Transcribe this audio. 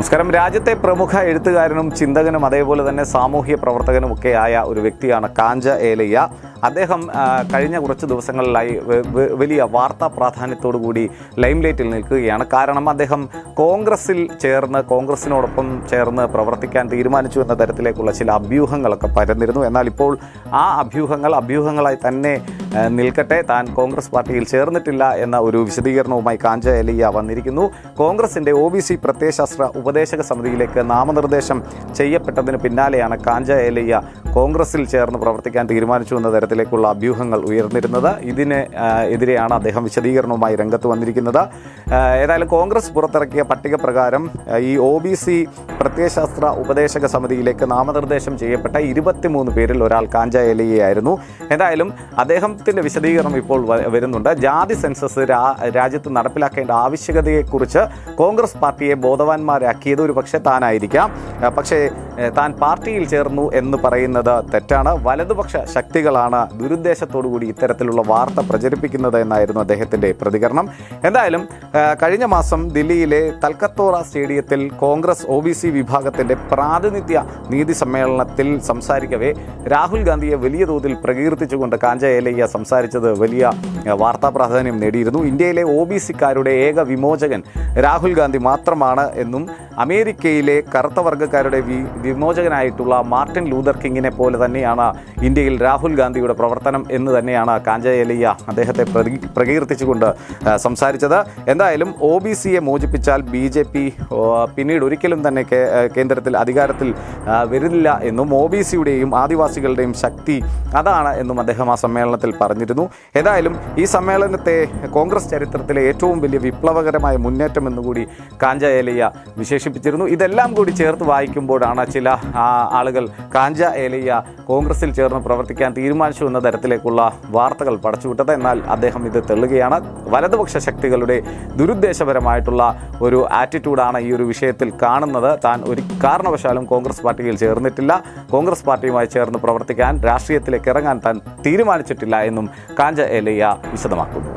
നമസ്കാരം. രാജ്യത്തെ പ്രമുഖ എഴുത്തുകാരനും ചിന്തകനും അതേപോലെ തന്നെ സാമൂഹ്യ പ്രവർത്തകനും ഒക്കെ ആയ ഒരു വ്യക്തിയാണ് കാഞ്ച ഏലയ്യ. അദ്ദേഹം കഴിഞ്ഞ കുറച്ച് ദിവസങ്ങളിലായി വലിയ വാർത്താ പ്രാധാന്യത്തോടു കൂടി ലൈംലൈറ്റിൽ നിൽക്കുകയാണ്. കാരണം അദ്ദേഹം കോൺഗ്രസിൽ ചേർന്ന് കോൺഗ്രസിനോടൊപ്പം ചേർന്ന് പ്രവർത്തിക്കാൻ തീരുമാനിച്ചു എന്ന തരത്തിലേക്കുള്ള ചില അഭ്യൂഹങ്ങളൊക്കെ പരന്നിരുന്നു. എന്നാൽ ഇപ്പോൾ ആ അഭ്യൂഹങ്ങൾ അഭ്യൂഹങ്ങളായി തന്നെ നിൽക്കട്ടെ. താൻ കോൺഗ്രസ് പാർട്ടിയിൽ ചേർന്നിട്ടില്ല എന്ന ഒരു വിശദീകരണവുമായി കാഞ്ച എലിയ വന്നിരിക്കുന്നു. കോൺഗ്രസിന്റെ ഒ ബി സി പ്രത്യയശാസ്ത്ര ഉപദേശക സമിതിയിലേക്ക് നാമനിർദ്ദേശം ചെയ്യപ്പെട്ടതിന് പിന്നാലെയാണ് കാഞ്ച ഏലയ്യ കോൺഗ്രസിൽ ചേർന്ന് പ്രവർത്തിക്കാൻ തീരുമാനിച്ചു എന്ന തരത്തിലേക്കുള്ള അഭ്യൂഹങ്ങൾ ഉയർന്നിരുന്നത്. ഇതിന് എതിരെയാണ് അദ്ദേഹം വിശദീകരണവുമായി രംഗത്ത് വന്നിരിക്കുന്നത്. ഏതായാലും കോൺഗ്രസ് പുറത്തിറക്കിയ പട്ടിക പ്രകാരം ഈ ഒ ബി സി പ്രത്യയശാസ്ത്ര ഉപദേശക സമിതിയിലേക്ക് നാമനിർദ്ദേശം ചെയ്യപ്പെട്ട ഇരുപത്തിമൂന്ന് പേരിൽ ഒരാൾ കാഞ്ച എലിയായിരുന്നു എന്തായാലും അദ്ദേഹത്തിന്റെ വിശദീകരണം ഇപ്പോൾ വരുന്നുണ്ട്. ജാതി സെൻസസ് രാജ്യത്ത് നടപ്പിലാക്കേണ്ട ആവശ്യകതയെക്കുറിച്ച് കോൺഗ്രസ് പാർട്ടിയെ ബോധവാന്മാരാക്കിയത് ഒരു പക്ഷേ താനായിരിക്കാം പക്ഷേ താൻ പാർട്ടിയിൽ ചേർന്നു എന്ന് പറയുന്നത് തെറ്റാണ്. വലതുപക്ഷ ശക്തികളാണ് ദുരുദ്ദേശത്തോടു കൂടി ഇത്തരത്തിലുള്ള വാർത്ത പ്രചരിപ്പിക്കുന്നത് എന്നായിരുന്നു അദ്ദേഹത്തിന്റെ പ്രതികരണം. എന്തായാലും കഴിഞ്ഞ മാസം ദില്ലിയിലെ തൽക്കത്തോറ സ്റ്റേഡിയത്തിൽ കോൺഗ്രസ് ഒ ബി സി വിഭാഗത്തിന്റെ പ്രാതിനിധ്യ നീതി സമ്മേളനത്തിൽ സംസാരിക്കവേ രാഹുൽ ഗാന്ധിയെ വലിയ തോതിൽ പ്രകീർത്തിച്ചുകൊണ്ട് കാഞ്ച ഏലയ്യ സംസാരിച്ചത് വലിയ വാർത്താ പ്രാധാന്യം നേടിയിരുന്നു. ഇന്ത്യയിലെ ഒ ബി സിക്കാരുടെ ഏക വിമോചകൻ രാഹുൽ ഗാന്ധി മാത്രമാണ് എന്നും അമേരിക്കയിലെ കറുത്ത വർഗക്കാരുടെ വി വിമോചകനായിട്ടുള്ള മാർട്ടിൻ ലൂതർ കിങ്ങിനെ പോലെ തന്നെയാണ് ഇന്ത്യയിൽ രാഹുൽ ഗാന്ധിയുടെ പ്രവർത്തനം എന്ന് തന്നെയാണ് കാഞ്ചയലിയ അദ്ദേഹത്തെ പ്രകീർത്തിച്ചുകൊണ്ട് സംസാരിച്ചത്. എന്തായാലും ഒ ബി സിയെ മോചിപ്പിച്ചാൽ ബി ജെ പി പിന്നീട് ഒരിക്കലും തന്നെ കേന്ദ്രത്തിൽ അധികാരത്തിൽ വരുന്നില്ല എന്നും ഒ ബി സിയുടെയും ആദിവാസികളുടെയും ശക്തി അതാണ് എന്നും അദ്ദേഹം ആ സമ്മേളനത്തിൽ പറഞ്ഞിരുന്നു. ഏതായാലും ഈ സമ്മേളനത്തെ കോൺഗ്രസ് ചരിത്രത്തിലെ ഏറ്റവും വലിയ വിപ്ലവകരമായ മുന്നേറ്റം എന്നുകൂടി കാഞ്ച ഏലയ്യ വിശേഷിപ്പിച്ചിരുന്നു. ഇതെല്ലാം കൂടി ചേർത്ത് വായിക്കുമ്പോഴാണ് ചില ആളുകൾ കാഞ്ച ഏലയ്യ കോൺഗ്രസിൽ ചേർന്ന് പ്രവർത്തിക്കാൻ തീരുമാനിച്ചു എന്ന തരത്തിലേക്കുള്ള വാർത്തകൾ പടച്ചുവിട്ടത്. എന്നാൽ അദ്ദേഹം ഇത് തെള്ളുകയാണ്. വലതുപക്ഷ ശക്തികളുടെ ദുരുദ്ദേശപരമായിട്ടുള്ള ഒരു ആറ്റിറ്റ്യൂഡാണ് ഈ ഒരു വിഷയത്തിൽ കാണുന്നത്. താൻ ഒരു കാരണവശാലും കോൺഗ്രസ് പാർട്ടിയിൽ ചേർന്നിട്ടില്ല. കോൺഗ്രസ് പാർട്ടിയുമായി ചേർന്ന് പ്രവർത്തിക്കാൻ രാഷ്ട്രീയത്തിലേക്ക് ഇറങ്ങാൻ താൻ തീരുമാനിച്ചിട്ടില്ല എന്നും കാഞ്ച ഏലയ്യ വിശദമാക്കുന്നു.